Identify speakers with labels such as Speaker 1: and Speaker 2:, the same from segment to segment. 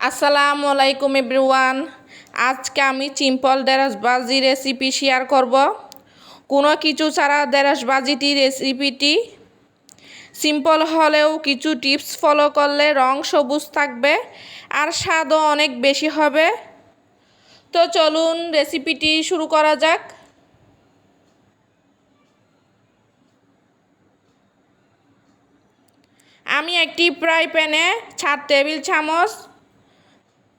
Speaker 1: আসসালামু আলাইকুম এভরিওয়ান। আজকে আমি চিম্পল দেরাসবাজি রেসিপি শেয়ার করব। কোনো কিছু ছাড়া দেরাসবাজিটি রেসিপিটি সিম্পল হলেও কিছু টিপস ফলো করলে রং সবুজ থাকবে আর স্বাদও অনেক বেশি হবে। তো চলুন রেসিপিটি শুরু করা যাক। আমি একটি ফ্রাই প্যানে চার টেবিল চামচ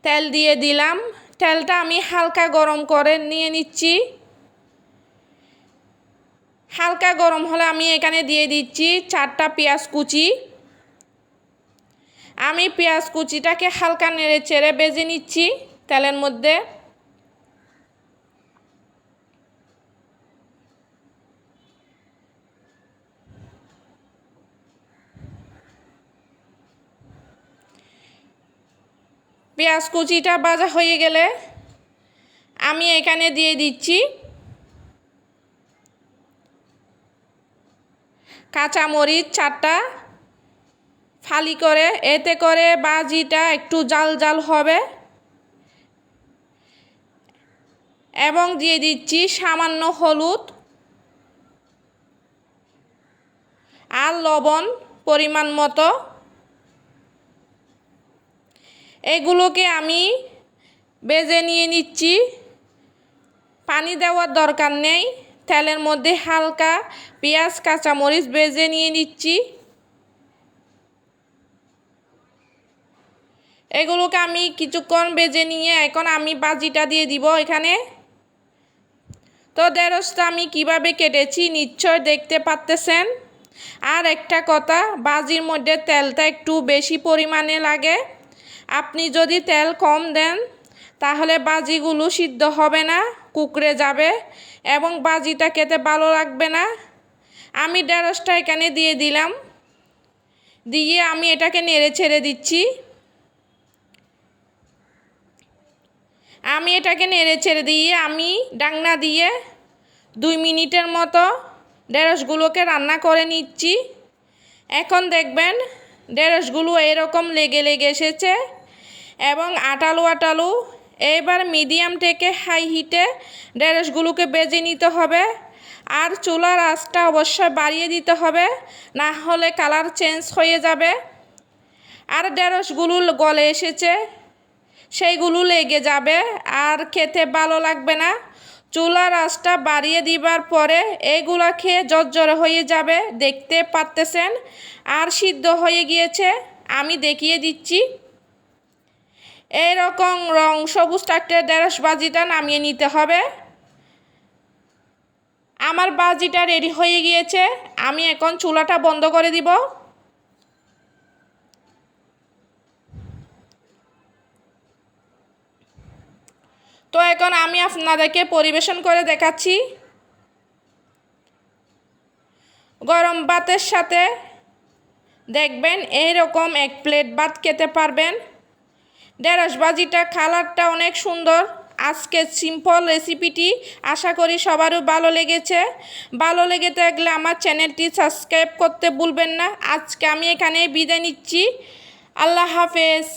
Speaker 1: তেল দিয়ে দিলাম। তেলটা আমি হালকা গরম করে নিয়ে নিচ্ছি। হালকা গরম হলে আমি এখানে দিয়ে দিচ্ছি চারটা পেঁয়াজ কুচি। আমি পেঁয়াজ কুচিটাকে হালকা নেড়ে চেড়ে বেজে নিচ্ছি তেলের মধ্যে। পেঁয়াজ কুচিটা ভাজা হয়ে গেলে আমি এখানে দিয়ে দিচ্ছি কাঁচামরিচ চারটা। ফালি করে, এতে করে বাজিটা একটু জাল জাল হবে। এবং দিয়ে দিচ্ছি সামান্য হলুদ আর লবণ পরিমাণ মতো। এগুলোকে আমি বেজে নিয়ে নিচ্ছি। পানি দেওয়ার দরকার নেই। তেলের মধ্যে হালকা পেঁয়াজ, কাঁচামরিচ বেজে নিয়ে নিচ্ছি। এগুলোকে আমি কিছুক্ষণ বেজে নিয়ে এখন আমি বাজিটা দিয়ে দিব এখানে। তো দেড়শটা আমি কীভাবে কেটেছি নিশ্চয় দেখতে পারতেছেন। আর একটা কথা, বাজির মধ্যে তেলটা একটু বেশি পরিমাণে লাগে। আপনি যদি তেল কম দেন, তাহলে বাজিগুলো সিদ্ধ হবে না, কুকড়ে যাবে এবং বাজিটা খেতে ভালো লাগবে না। আমি ঢেঁড়সটা এখানে দিয়ে দিলাম। দিয়ে আমি এটাকে নেড়ে ছেড়ে দিচ্ছি। আমি এটাকে নেড়ে ছেড়ে দিয়ে আমি ডাংনা দিয়ে দুই মিনিটের মতো ঢেঁড়সগুলোকে রান্না করে নিচ্ছি। এখন দেখবেন ঢেঁড়সগুলো এরকম লেগে লেগে এসেছে। এবং আটালু আটালু এবার মিডিয়াম থেকে হাই হিটে ঢেঁড়সগুলোকে বেজে নিতে হবে। আর চুলার আঁচটা অবশ্যই বাড়িয়ে দিতে হবে, না হলে কালার চেঞ্জ হয়ে যাবে। আর ঢেঁড়সগুলো গলে এসেছে, সেইগুলো লেগে যাবে, আর খেতে ভালো লাগবে না। চুলার আঁচটা বাড়িয়ে দিবার পরে এগুলা খেয়ে জর্জর হয়ে যাবে, দেখতে পারতেছেন? আর সিদ্ধ হয়ে গিয়েছে, আমি দেখিয়ে দিচ্ছি। এইরকম রং সবুজ টাকটে ঢেঁড়স বাজিটা নামিয়ে নিতে হবে। আমার বাজিটা রেডি হয়ে গিয়েছে। আমি এখন চুলাটা বন্ধ করে দিব। তো এখন আমি আপনাদেরকে পরিবেশন করে দেখাচ্ছি। গরম ভাতের সাথে দেখবেন এইরকম এক প্লেট ভাত খেতে পারবেন। ঢেঁড়স ভাজিটা কালারটা অনেক সুন্দর। আজকে সিম্পল রেসিপিটি আশা করি সবারও ভালো লেগেছে। ভালো লেগে থাকলে আমার চ্যানেলটি সাবস্ক্রাইব করতে ভুলবেন না। আজকে আমি এখানে বিদায় নিচ্ছি। আল্লাহ হাফেজ।